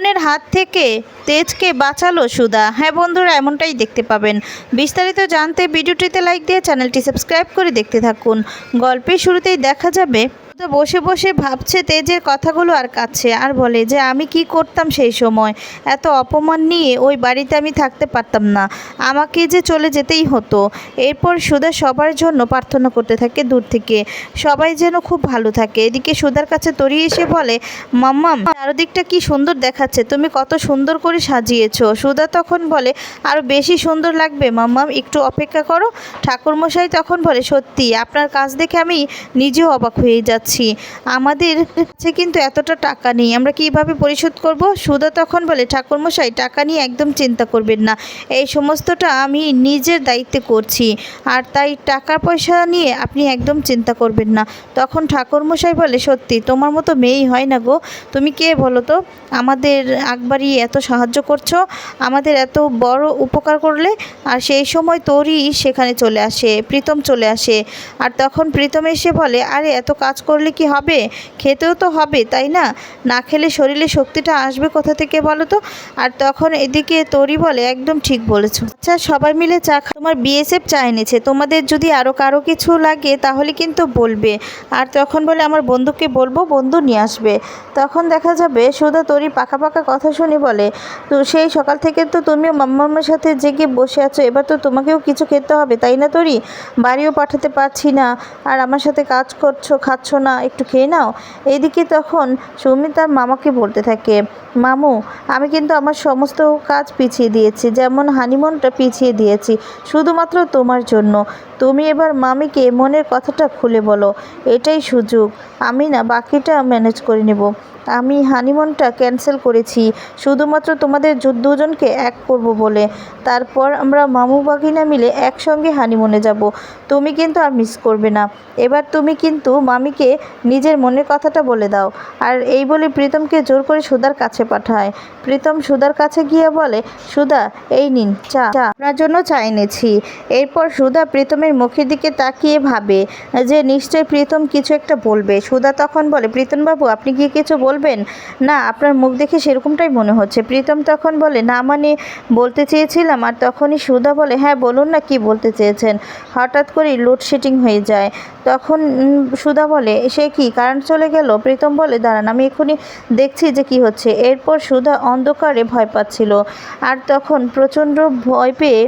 বোনের হাত থেকে তেজকে বাঁচালো সুদা হ্যাঁ বন্ধুরা, এমনটাই দেখতে পাবেন। বিস্তারিত জানতে ভিডিওটিতে লাইক দিয়ে চ্যানেলটি সাবস্ক্রাইব করে দেখতে থাকুন। গল্পের শুরুতেই দেখা যাবে সুধা বসে বসে ভাবছে তেজের কথাগুলো আর কাছে আর বলে যে, আমি কি করতাম সেই সময়? এত অপমান নিয়ে ওই বাড়িতে আমি থাকতে পারতাম না। আমাকে যে চলে যেতেই হতো। এরপর সুধা সবার জন্য প্রার্থনা করতে থাকে দূর থেকে। সবাই যেন খুব ভালো থাকে। এদিকে সুধার কাছে তরিয়ে এসে বলে, মাম্মাম, চারদিকটা কি সুন্দর দেখাচ্ছে। তুমি কত সুন্দর করে সাজিয়েছো। সুধা তখন বলে আরও বেশি সুন্দর লাগবে, মাম্মাম। একটু অপেক্ষা করো। ঠাকুরমশাই তখন বলে, সত্যি, আপনার কাজ দেখে আমি নিজেও অবাক হয়ে যাচ্ছি। আমাদের কাছে কিন্তু এতটা টাকা নেই। আমরা কীভাবে পরিশোধ করব? সুধা তখন বলে, ঠাকুরমশাই, টাকা নিয়ে একদম চিন্তা করবেন না। এই সমস্তটা আমি নিজের দায়িত্বে করছি। আর তাই টাকা পয়সা নিয়ে আপনি একদম চিন্তা করবেন না। তখন ঠাকুরমশাই বলে, সত্যি, তোমার মতো মেয়েই হয় না গো। তুমি কে বলো তো? আমাদের আকবারই এত সাহায্য করছ, আমাদের এত বড় উপকার করলে, আর সেই সময় তোরই সেখানে চলে আসে, প্রীতম চলে আসে। আর তখন প্রীতম এসে বলে, আরে, এত কাজ করলে কি হবে? খেতেও তো হবে, তাই না? না খেলে শরীরে শক্তিটা আসবে কোথা থেকে বলো তো? আর তখন এদিকে তোরই বলে, একদম ঠিক বলেছ। আচ্ছা সবাই মিলে চা খা- তোমার বিএসএফ চা এনেছে। তোমাদের যদি আরও কারও কিছু লাগে, তাহলে কিন্তু বলবে। আর তখন বলে, আমার বন্ধুকে বলব, বন্ধু নিয়ে আসবে। তখন দেখা যাবে, সুধা তোরই পাকা পাকা কথা শুনি বলে, তো সেই সকাল থেকে তো তুমিও মাম্মার সাথে জেগে বসে আছো, এবার তো তোমাকেও কিছু খেতে হবে, তাই না তোরই? বাড়িও পাঠাতে পারছি না। আর আমার সাথে কাজ করছ, খাচ্ছ না একটু খেয়ে নাও। এদিকে তখন সৌমি তার মামাকে বলতে থাকে, মামু, আমি কিন্তু আমার সমস্ত কাজ পিছিয়ে দিয়েছি, যেমন হানিমুনটা পিছিয়ে দিয়েছি, শুধুমাত্র তোমার জন্য। তুমি এবার মামিকে মনের কথাটা খুলে বলো, এটাই সুযোগ। আমি না বাকিটা ম্যানেজ করে নেব। আমি হানিমুনটা ক্যান্সেল করেছি। শুধুমাত্র তোমাদের দুজনকে এক করব বলে। তারপর আমরা মামু বাগিনা মিলে একসঙ্গে হানিমুনে যাব। তুমি কিন্তু আর মিস করবে না। এবার তুমি কিন্তু মামিকে নিজের মনের কথাটা বলে দাও। আর এই বলে প্রীতমকে জোর করে সুধার কাছে পাঠায়। প্রীতম সুধার কাছে গিয়ে বলে, সুধা, এই নিন চা। চা আপনার জন্য চা এনেছি। এরপর সুধা প্রীতমের মুখের দিকে তাকিয়ে ভাবে যে নিশ্চয়ই প্রীতম কিছু একটা বলবে। সুধা তখন বলে, প্রীতমবাবু, আপনি কি কিছু বলবেন? না, আপনার মুখ দেখে সেরকমটাই মনে হচ্ছে। প্রীতম তখন বলে, না মানে বলতে চেয়েছিলাম আর তখনই সুধা বলে হ্যাঁ বলুন না কি বলতে চেয়েছেন? হঠাৎ করেই লোডশেডিং হয়ে যায়। তখন সুধা বলে, সে কি কারেন্ট চলে গেল? প্রীতম বলে, দাঁড়ান, আমি এক্ষুনি দেখছি যে কি হচ্ছে। এরপর সুধা অন্ধকারে ভয় পাচ্ছিল আর তখন প্রচণ্ড ভয় পেয়ে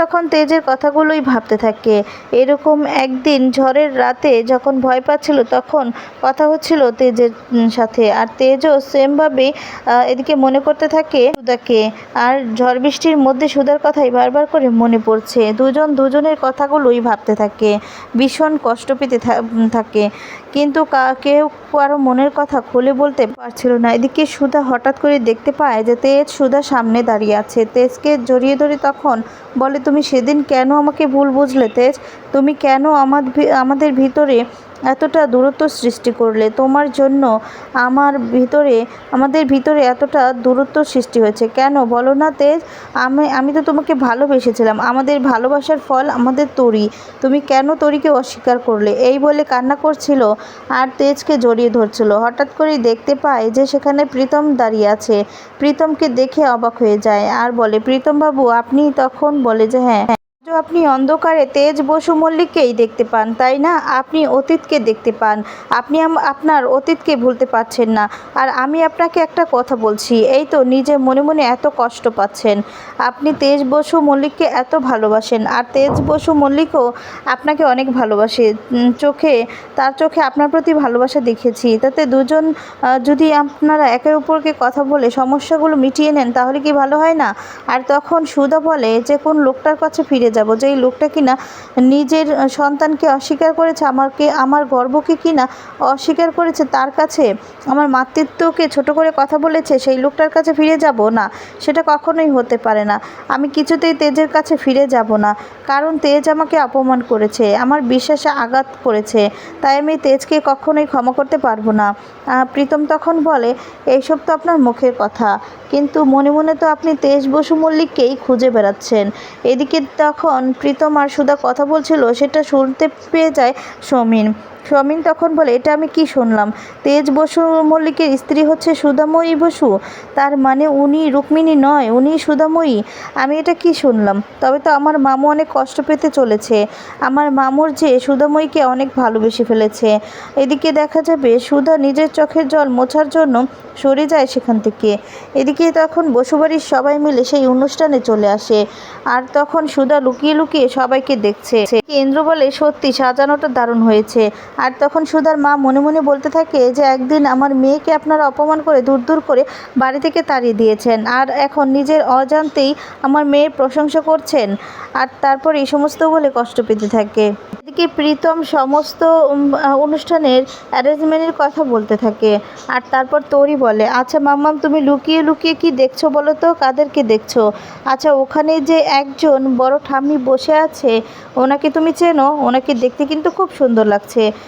তখন তেজের কথাগুলোই ভাবতে থাকে। এরকম একদিন ঝড়ের রাতে যখন ভয় পাচ্ছিল, তখন কথা হচ্ছিল তেজের সাথে আর তেজও সেমভাবে এদিকে মনে করতে থাকে সুদাকে আর ঝড় বৃষ্টির মধ্যে সুদার কথাই বারবার করে মনে পড়ছে। দুজন দুজনের কথাগুলোই ভাবতে থাকে। ভীষণ কষ্ট পেতে থাকে। কিন্তু কেউ কারও মনের কথা খুলে বলতে পারছিল না। এদিকে সুধা হঠাৎ করে দেখতে পায় যে তেজ সুধা সামনে দাঁড়িয়ে আছে। তেজকে জড়িয়ে ধরে তখন বলে, তুমি সেদিন কেন আমাকে ভুল বুঝলে তেজ? তুমি কেন আমার আমাদের ভিতরে এতটা দূরত্ব সৃষ্টি করলে? তোমার জন্য আমার ভিতরে, আমাদের ভিতরে এতটা দূরত্ব সৃষ্টি হয়েছে। কেন? বলো না তেজ, আমি আমি তো তোমাকে ভালোবেসেছিলাম। আমাদের ভালোবাসার ফল আমাদের তরি। তুমি কেন তরিকে অস্বীকার করলে? এই বলে কান্না করছিল আর তেজকে জড়িয়ে ধরছিল। হঠাৎ করেই দেখতে পায় যে সেখানে প্রীতম দাঁড়িয়ে আছে। প্রীতমকে দেখে অবাক হয়ে যায় আর বলে প্রীতম বাবু আপনি তখন বলে যে হ্যাঁ আপনি অন্ধকারে তেজ বসু মল্লিককেই দেখতে পান, তাই না? আপনি অতীতকে দেখতে পান। আপনি আপনার অতীতকে ভুলতে পারছেন না। আর আমি আপনাকে একটা কথা বলছি, এই তো নিজে মনে মনে এত কষ্ট পাচ্ছেন। আপনি তেজ বসু মল্লিককে এত ভালোবাসেন, আর তেজ বসু মল্লিকও আপনাকে অনেক ভালোবাসে। চোখে, তার চোখে আপনার প্রতি ভালোবাসা দেখেছি। তাতে দুজন যদি আপনারা একের উপরকে কথা বলে সমস্যাগুলো মিটিয়ে নেন, তাহলে কি ভালো হয় না? আর তখন সুধা বলে, যে কোন লোকটার কাছে ফিরে যাব যেই লোকটা কিনা নিজের সন্তানকে অস্বীকার করেছে, আমাকে, আমার গর্বকে কিনা অস্বীকার করেছে তার কাছে। আমার মাতৃত্বকে ছোট করে কথা বলেছে, সেই লোকটার কাছে ফিরে যাব না, সেটা কখনোই হতে পারে না। আমি কিছুতেই তেজের কাছে ফিরে যাব না, কারণ তেজ আমাকে অপমান করেছে, আমার বিশ্বাসে আঘাত করেছে, তাই আমি তেজকে কখনোই ক্ষমা করতে পারব না। প্রীতম তখন বলে, এইসব তো আপনার মুখের কথা, কিন্তু মনে মনে তো আপনি তেজ বসু মল্লিককেই খুঁজে বেড়াচ্ছেন। এদিকে তখন প্রীতম আর সুদা কথা বলছিল সেটা শুনতে পেয়ে যায় সমীন সমিন তখন বলে, এটা আমি কি শুনলাম? তেজ বসু মল্লিকের স্ত্রী হচ্ছে সুধাময়ী বসু। তার মানে উনি রুক্মিণী নয় উনি সুধাময়ী আমি এটা কি শুনলাম? তবে তো আমার মামু অনেক কষ্ট পেতে চলেছে। আমার মামুর যে সুধাময়ীকে অনেক ভালোবেসে ফেলেছে। এদিকে দেখা যাবে সুধা নিজের চোখের জল মোছার জন্য সরে যায় সেখান থেকে। এদিকে তখন বসুবাড়ির সবাই মিলে সেই অনুষ্ঠানে চলে আসে। আর তখন সুধা লুকিয়ে লুকিয়ে সবাইকে দেখছে। কেন্দ্র বলে, সত্যি, সাজানোটা দারুণ হয়েছে। আর তখন সুধার মা মনে মনে বলতে থাকে যে একদিন আমার মেয়েকে আপনারা অপমান করে দূর দূর করে বাড়ি থেকে তাড়িয়ে দিয়েছেন। আর এখন নিজের অজান্তেই আমার মেয়ের প্রশংসা করছেন। আর তারপর এই সমস্ত বলে কষ্ট পেতে থাকে। এদিকে প্রীতম সমস্ত অনুষ্ঠানের অ্যারেঞ্জমেন্টের কথা বলতে থাকে। আর তারপর তোরই বলে আচ্ছা মাম্মাম, তুমি লুকিয়ে লুকিয়ে কি দেখছ বলো তো? কাদেরকে দেখছ? আচ্ছা ওখানে যে একজন বড় ঠাম্মি বসে আছে, ওনাকে তুমি চেনো? ওনাকে দেখতে কিন্তু খুব সুন্দর লাগছে।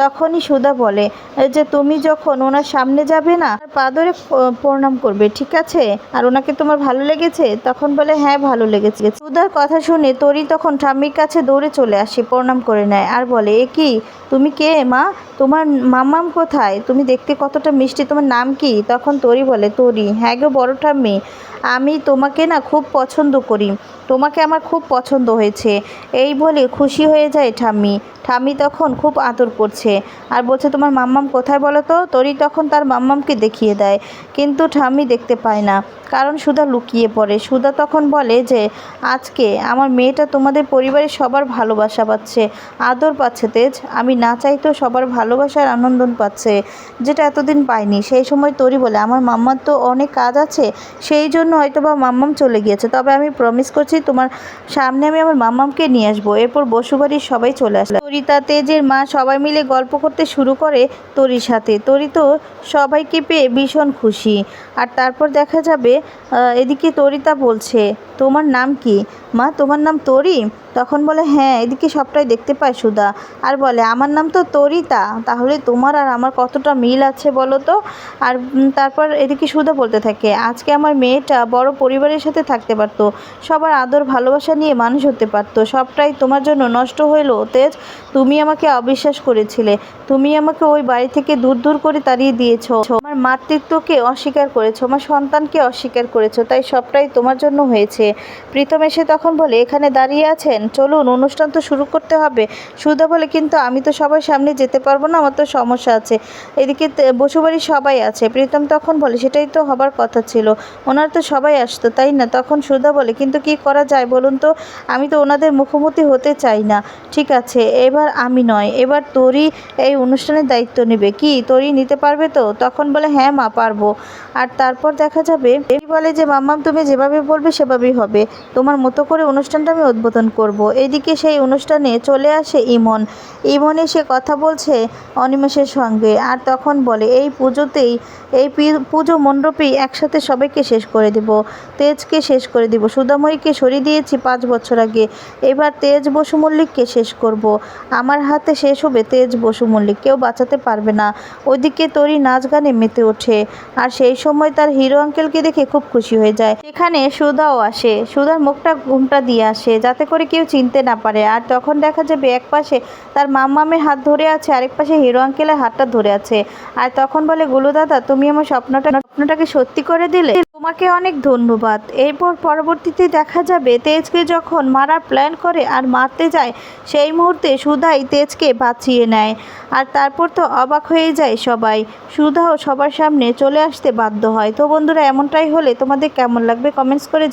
তখনই সুধা বলে যে তুমি যখন ওনার সামনে যাবে না পা ধরে প্রণাম করবে, ঠিক আছে? আর ওনাকে তোমার ভালো লেগেছে? তখন বলে হ্যাঁ ভালো লেগেছে। সুধার কথা শুনে তরি তখন ঠাম্মির কাছে দৌড়ে চলে আসে, প্রণাম করে নেয়, আর বলে, এ কি? তুমি কে, মা? তোমার মামাম কোথায়? তুমি দেখতে কতটা মিষ্টি, তোমার নাম কি? তখন তরি বলে, তরি হ্যাঁ গো, বড় ঠাম্মি, আমি তোমাকে না খুব পছন্দ করি, তোমাকে আমার খুব পছন্দ হয়েছে। এই বলে খুশি হয়ে যায় ঠাম্মি। ঠাম্মি তখন খুব আদর করছে। আর বলছে, তোমার মাম্মাম কোথায় বলো তো? তরি তখন তার মাম্মামকে দেখিয়ে দেয়, কিন্তু ঠাম্মি দেখতে পায় না। কারণ সুধা লুকিয়ে পড়ে। সুধা তখন বলে যে, আজকে আমার মেয়েটা তোমাদের পরিবারের সবার ভালোবাসা পাচ্ছে, আদর পাচ্ছে, তেজ। আমি না চাইতেও সবার ভালোবাসার আনন্দ পাচ্ছে, যেটা এতদিন পাইনি। সেই সময় তরি বলে, আমার মাম্মার তো অনেক কাজ আছে, সেই জন্য হয়তো বা মাম্মাম চলে গিয়েছে। তবে আমি প্রমিস করছি তোমার সামনে আমি আমার মাম্মামকে নিয়ে আসব। এরপর বসুবাড়ির সবাই চলে আসলো তরিতা তেজের মা সবাই মিলে গল্প করতে শুরু করে তরির সাথে। তরি তো সবাইকে পেয়ে ভীষণ খুশি। আর তারপর দেখা যাবে এদিকে তরিতা বলছে, তোমার নাম কি? মা, তোমার নাম তরি? তখন বলে হ্যাঁ এদিকে সবটাই দেখতে পায় সুধা। আর বলে, আমার নাম তো তরিতা, তাহলে তোমার আর আমার কতটা মিল আছে বলো তো? আর তারপর এদিকে সুধা বলতে থাকে, আজকে আমার মেয়েটা বড় পরিবারের সাথে থাকতে পারতো, সবার আদর ভালোবাসা নিয়ে মানুষ হতে পারতো, সবটাই তোমার জন্য নষ্ট হইল তেজ তুমি আমাকে অবিশ্বাস করেছিলে, তুমি আমাকে ওই বাড়ি থেকে দূর দূর করে তাড়িয়ে দিয়েছ আমার মাতৃত্বকে অস্বীকার করেছ আমার সন্তানকে অস্বীকার করেছ, তাই সবটাই তোমার জন্য হয়েছে। প্রীতম এসে তখন বলে, এখানে দাঁড়িয়ে আছেন? চলুন, অনুষ্ঠান তো শুরু করতে হবে। সুধা বলে, কিন্তু আমি তো সবার সামনে যেতে পারব না, আমার তো সমস্যা আছে। এদিকে বসুবাড়ির সবাই আছে। প্রীতম তখন বলে, সেটাই তো হবার কথা ছিল। ওনার তো সবাই আসতো, তাই না? তখন সুধা বলে, কিন্তু কি করা যায় বলুন তো? আমি তো ওনাদের মুখোমুখি হতে চাই না। ঠিক আছে, এবার আমি নয়। এবার তোরই এই অনুষ্ঠানের দায়িত্ব নেবে। কি, তোরই নিতে পারবে তো? তখন বলে হ্যাঁ মা, পারব। আর তারপর দেখা যাবে বলে যে মাম্মাম তুমি যেভাবে বলবে সেভাবেই হবে। তোমার মতো করে অনুষ্ঠানটা আমি উদ্বোধন করব। এদিকে সেই অনুষ্ঠানে চলে আসে ইমন। ইমন এসে কথা বলছে অনিমেষের সঙ্গে আর তখন বলে, এই পুজোতেই, এই পুজো মণ্ডপেই একসাথে সবাইকে শেষ করে দেব। তেজকে শেষ করে দিব। সুদাময়ীকে সরিয়ে দিয়েছি পাঁচ বছর আগে। এবার তেজ বসু মল্লিককে শেষ করব। আমার হাতে শেষ হবে তেজ বসু মল্লিক। কেউ বাঁচাতে পারবে না। ওইদিকে তরি নাচ গানে মেতে ওঠে। আর সেই সময় তার হিরো আঙ্কেলকে দেখে খুব খুশি হয়ে যায়। সেখানে সুধাও আসে। সুধার মুখটা ঘুমটা দিয়ে আসে, যাতে করে কেউ চিনতে না পারে। আর তখন দেখা যাবে এক পাশে তার মাম্মামের হাত ধরে আছে, আরেক পাশে হিরো আঙ্কেলের হাতটা ধরে আছে। আর তখন বলে, গুলু দাদা, তুমি আমার স্বপ্নটা, স্বপ্নটাকে সত্যি করে দিলে? তোমাকে অনেক ধন্যবাদ। এরপর পরবর্তীতে দেখা যাবে, তেজকে যখন মারার প্ল্যান করে আর মারতে যায়, সেই মুহূর্তে সুধাই তেজকে বাঁচিয়ে নেয়। আর তারপর তো অবাক হয়ে যায় সবাই। সুধাও সবার সামনে চলে আসতে বাধ্য হয়। তো বন্ধুরা, এমনটাই হলে তোমাদের কেমন লাগবে কমেন্টস করে।